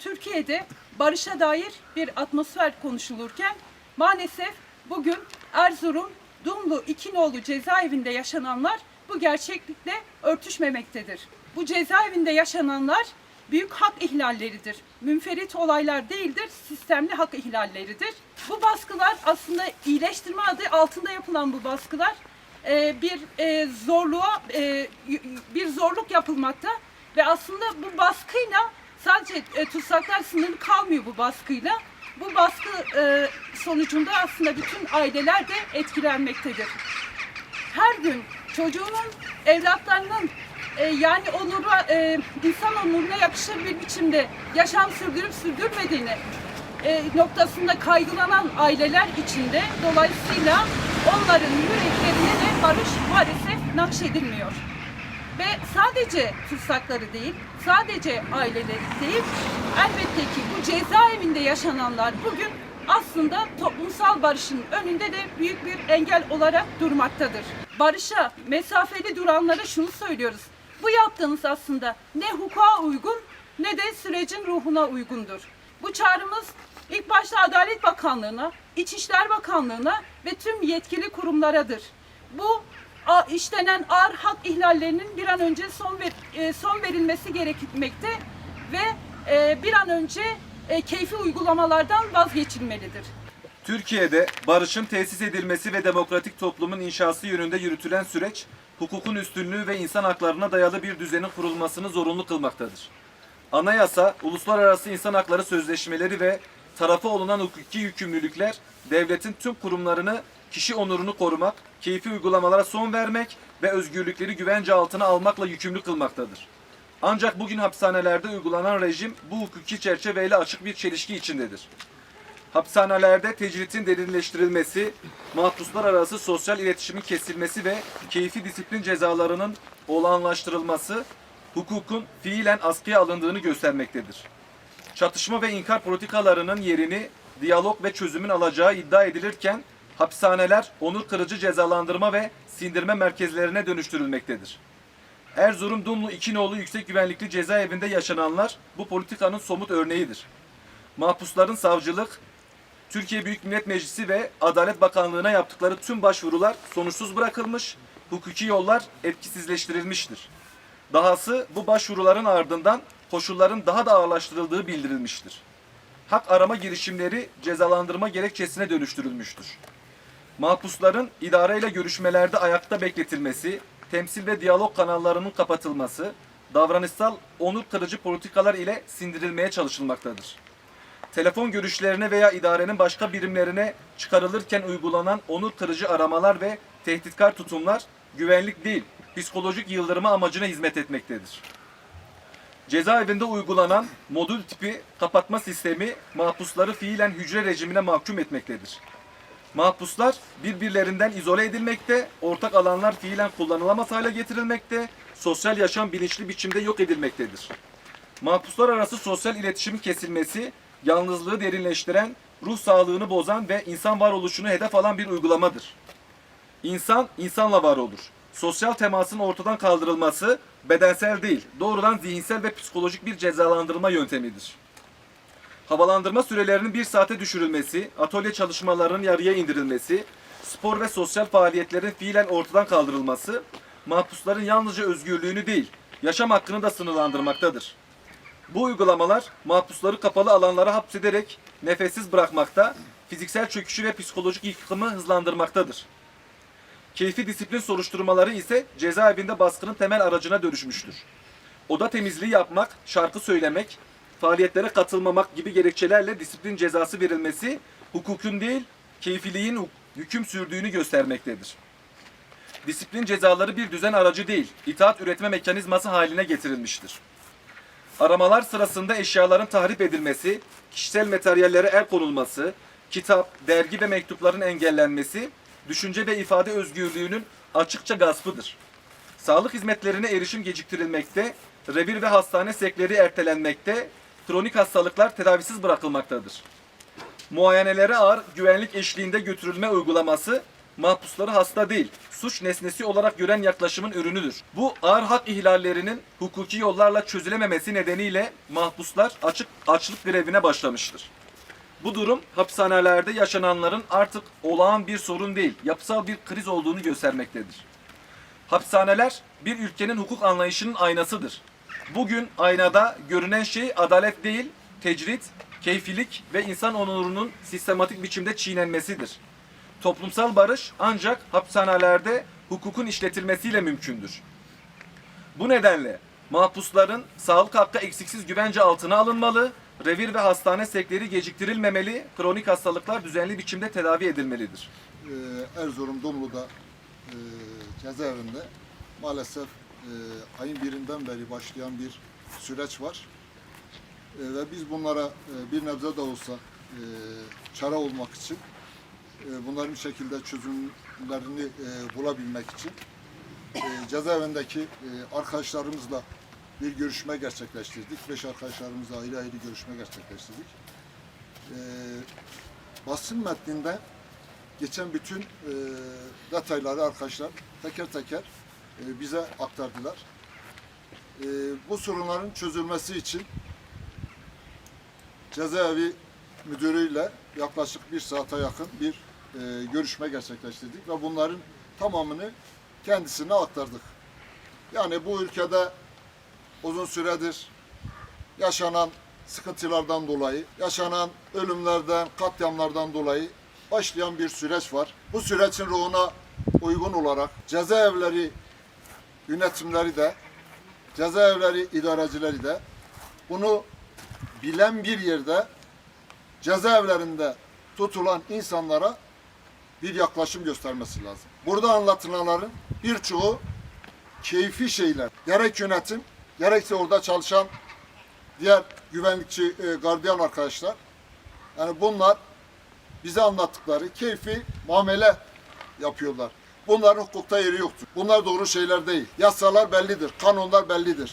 Türkiye'de barışa dair bir atmosfer konuşulurken maalesef bugün Erzurum Dumlu İkinoğlu cezaevinde yaşananlar bu gerçeklikle örtüşmemektedir. Bu cezaevinde yaşananlar büyük hak ihlalleridir. Münferit olaylar değildir, sistemli hak ihlalleridir. Bu baskılar aslında iyileştirme adı altında yapılan bu baskılar e, bir e, zorluğa e, bir zorluk yapılmakta ve aslında bu baskıyla sadece e, tutsaklar sınırlı kalmıyor bu baskıyla. Bu baskı e, sonucunda aslında bütün aileler de etkilenmektedir. Her gün çocuğunun, evlatlarının e, yani onura, e, insan onuruna yakışır bir biçimde yaşam sürdürüp sürdürmediğini e, noktasında kaygılanan aileler içinde dolayısıyla onların yüreklerine de barış maalesef nakşedilmiyor. Ve sadece tutsakları değil, sadece aileleri değil, elbette ki bu cezaevinde yaşananlar bugün aslında toplumsal barışın önünde de büyük bir engel olarak durmaktadır. Barışa mesafeli duranlara şunu söylüyoruz. Bu yaptığınız aslında ne hukuka uygun ne de sürecin ruhuna uygundur. Bu çağrımız ilk başta Adalet Bakanlığı'na, İçişler Bakanlığı'na ve tüm yetkili kurumlaradır. Bu işlenen ağır hak ihlallerinin bir an önce son ver- e, son verilmesi gerekmekte ve e, bir an önce e, keyfi uygulamalardan vazgeçilmelidir. Türkiye'de barışın tesis edilmesi ve demokratik toplumun inşası yönünde yürütülen süreç, hukukun üstünlüğü ve insan haklarına dayalı bir düzenin kurulmasını zorunlu kılmaktadır. Anayasa, uluslararası insan hakları sözleşmeleri ve tarafı olunan hukuki yükümlülükler, devletin tüm kurumlarını kişi onurunu korumak, keyfi uygulamalara son vermek ve özgürlükleri güvence altına almakla yükümlü kılmaktadır. Ancak bugün hapishanelerde uygulanan rejim bu hukuki çerçeveyle açık bir çelişki içindedir. Hapishanelerde tecritin derinleştirilmesi, mahpuslar arası sosyal iletişimin kesilmesi ve keyfi disiplin cezalarının olağanlaştırılması, hukukun fiilen askıya alındığını göstermektedir. Çatışma ve inkar politikalarının yerini diyalog ve çözümün alacağı iddia edilirken, hapishaneler onur kırıcı cezalandırma ve sindirme merkezlerine dönüştürülmektedir. Erzurum Dumlu İkinoğlu Yüksek Güvenlikli Cezaevinde yaşananlar bu politikanın somut örneğidir. Mahpusların savcılık, Türkiye Büyük Millet Meclisi ve Adalet Bakanlığı'na yaptıkları tüm başvurular sonuçsuz bırakılmış, hukuki yollar etkisizleştirilmiştir. Dahası bu başvuruların ardından koşulların daha da ağırlaştırıldığı bildirilmiştir. Hak arama girişimleri cezalandırma gerekçesine dönüştürülmüştür. Mahpusların idareyle görüşmelerde ayakta bekletilmesi, temsil ve diyalog kanallarının kapatılması, davranışsal onur kırıcı politikalar ile sindirilmeye çalışılmaktadır telefon görüşlerine veya idarenin başka birimlerine çıkarılırken uygulanan onur kırıcı aramalar ve tehditkar tutumlar güvenlik değil, psikolojik yıldırma amacına hizmet etmektedir. Cezaevinde uygulanan modül tipi kapatma sistemi mahpusları fiilen hücre rejimine mahkum etmektedir. Mahpuslar birbirlerinden izole edilmekte, ortak alanlar fiilen kullanılamaz hale getirilmekte, sosyal yaşam bilinçli biçimde yok edilmektedir. Mahpuslar arası sosyal iletişimin kesilmesi, yalnızlığı derinleştiren, ruh sağlığını bozan ve insan varoluşunu hedef alan bir uygulamadır. İnsan, insanla var olur. Sosyal temasın ortadan kaldırılması, bedensel değil, doğrudan zihinsel ve psikolojik bir cezalandırma yöntemidir. Havalandırma sürelerinin bir saate düşürülmesi, atölye çalışmalarının yarıya indirilmesi, spor ve sosyal faaliyetlerin fiilen ortadan kaldırılması, mahpusların yalnızca özgürlüğünü değil, yaşam hakkını da sınırlandırmaktadır. Bu uygulamalar mahpusları kapalı alanlara hapsederek nefessiz bırakmakta, fiziksel çöküşü ve psikolojik yıkımı hızlandırmaktadır. Keyfi disiplin soruşturmaları ise cezaevinde baskının temel aracına dönüşmüştür. Oda temizliği yapmak, şarkı söylemek, faaliyetlere katılmamak gibi gerekçelerle disiplin cezası verilmesi hukukun değil, keyfiliğin hüküm sürdüğünü göstermektedir. Disiplin cezaları bir düzen aracı değil, itaat üretme mekanizması haline getirilmiştir. Aramalar sırasında eşyaların tahrip edilmesi, kişisel materyallere el konulması, kitap, dergi ve mektupların engellenmesi, düşünce ve ifade özgürlüğünün açıkça gaspıdır. Sağlık hizmetlerine erişim geciktirilmekte, revir ve hastane sekleri ertelenmekte, kronik hastalıklar tedavisiz bırakılmaktadır. Muayenelere ağır güvenlik eşliğinde götürülme uygulaması, mahpusları hasta değil, suç nesnesi olarak gören yaklaşımın ürünüdür. Bu ağır hak ihlallerinin hukuki yollarla çözülememesi nedeniyle mahpuslar açık açlık grevine başlamıştır. Bu durum hapishanelerde yaşananların artık olağan bir sorun değil, yapısal bir kriz olduğunu göstermektedir. Hapishaneler bir ülkenin hukuk anlayışının aynasıdır. Bugün aynada görünen şey adalet değil, tecrit, keyfilik ve insan onurunun sistematik biçimde çiğnenmesidir. Toplumsal barış ancak hapishanelerde hukukun işletilmesiyle mümkündür. Bu nedenle mahpusların sağlık hakkı eksiksiz güvence altına alınmalı, revir ve hastane sekleri geciktirilmemeli, kronik hastalıklar düzenli biçimde tedavi edilmelidir. Ee, Erzurum Dumlu'da e, cezaevinde maalesef e, ayın birinden beri başlayan bir süreç var. E, ve biz bunlara e, bir nebze de olsa e, çare olmak için e, bunların bir şekilde çözümlerini e, bulabilmek için e, cezaevindeki e, arkadaşlarımızla bir görüşme gerçekleştirdik. Beş arkadaşlarımızla ayrı ayrı görüşme gerçekleştirdik. E, basın metninde geçen bütün e, detayları arkadaşlar teker teker e, bize aktardılar. E, bu sorunların çözülmesi için cezaevi müdürüyle yaklaşık bir saate yakın bir e, görüşme gerçekleştirdik ve bunların tamamını kendisine aktardık. Yani bu ülkede uzun süredir yaşanan sıkıntılardan dolayı, yaşanan ölümlerden, katliamlardan dolayı başlayan bir süreç var. Bu sürecin ruhuna uygun olarak cezaevleri yönetimleri de, cezaevleri idarecileri de bunu bilen bir yerde cezaevlerinde tutulan insanlara bir yaklaşım göstermesi lazım. Burada anlatılanların birçoğu keyfi şeyler. Gerek yönetim, gerekse orada çalışan diğer güvenlikçi, e, gardiyan arkadaşlar. Yani bunlar bize anlattıkları keyfi muamele yapıyorlar. Bunların hukukta yeri yoktur. Bunlar doğru şeyler değil. Yasalar bellidir, kanunlar bellidir.